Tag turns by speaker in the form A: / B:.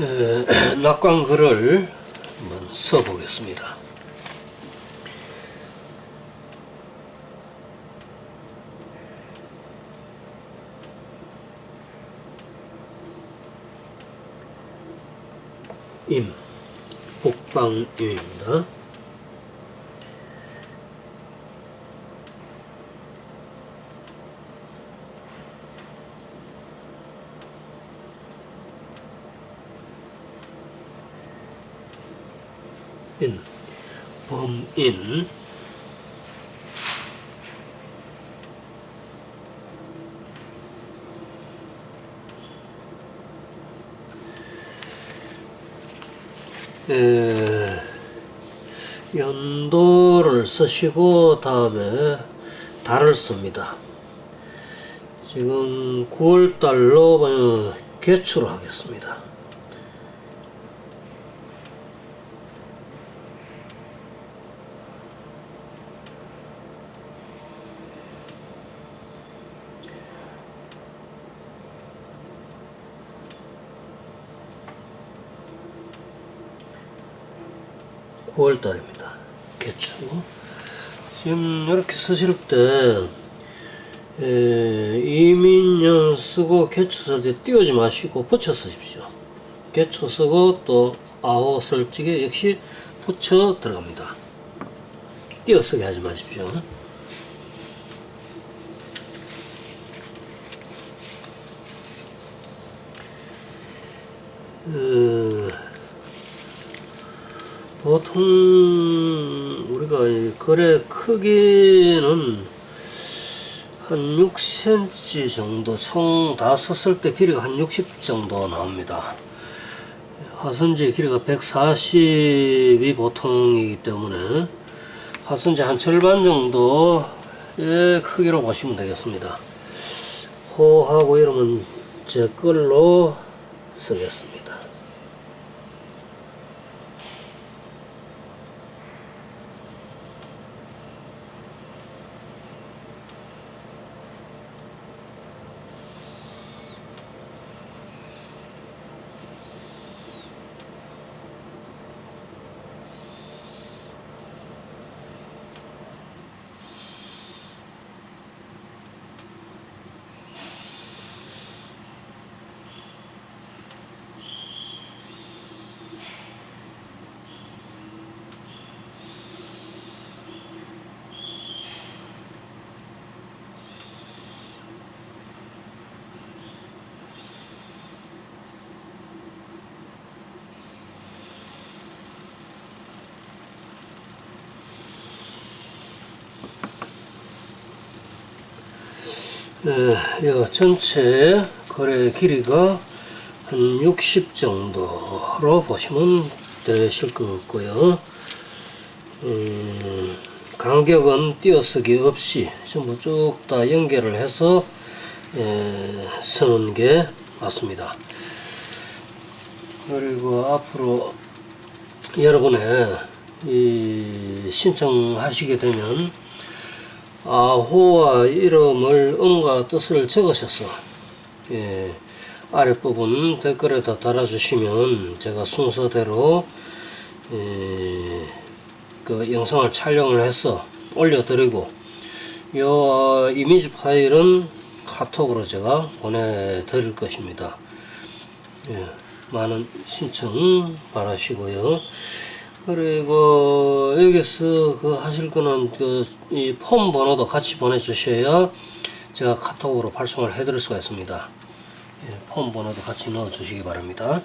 A: 에, 낙광글을 한번 써보겠습니다. 임, 복방임입니다. 인, 범인, 에, 연도를 쓰시고 다음에 달을 씁니다. 지금 9월달로 개출을 하겠습니다. 구월달입니다 개추. 지금 이렇게 쓰실 때 에, 이민년 쓰고 개추 쓸때 띄우지 마시고 붙여 쓰십시오. 개추 쓰고 또 아호 쓸 적에 역시 붙여 들어갑니다. 띄어 쓰게 하지 마십시오. 어, 보통 우리가 이 거래 크기는 한 6cm 정도 총 다 썼을 때 길이가 한 60 정도 나옵니다. 화선지 길이가 140이 보통이기 때문에 화선지 한 절반 정도의 크기로 보시면 되겠습니다. 호하고 이름은 제 걸로 쓰겠습니다. 이 전체 거래 길이가 한 60 정도로 보시면 되실 것 같고요. 음, 간격은 띄어쓰기 없이 전부 쭉 다 연결을 해서 에, 쓰는 게 맞습니다. 그리고 앞으로 여러분의 이 신청하시게 되면 아호와 이름을 음과 뜻을 적으셔서 예, 아랫부분 댓글에다 달아주시면 제가 순서대로 예, 그 영상을 촬영을 해서 올려드리고 요 이미지 파일은 카톡으로 제가 보내드릴 것입니다. 예, 많은 신청 바라시고요. 그리고 여기서 그 하실 거는 그 이 폼 번호도 같이 보내주셔야 제가 카톡으로 발송을 해드릴 수가 있습니다. 예, 폼 번호도 같이 넣어 주시기 바랍니다.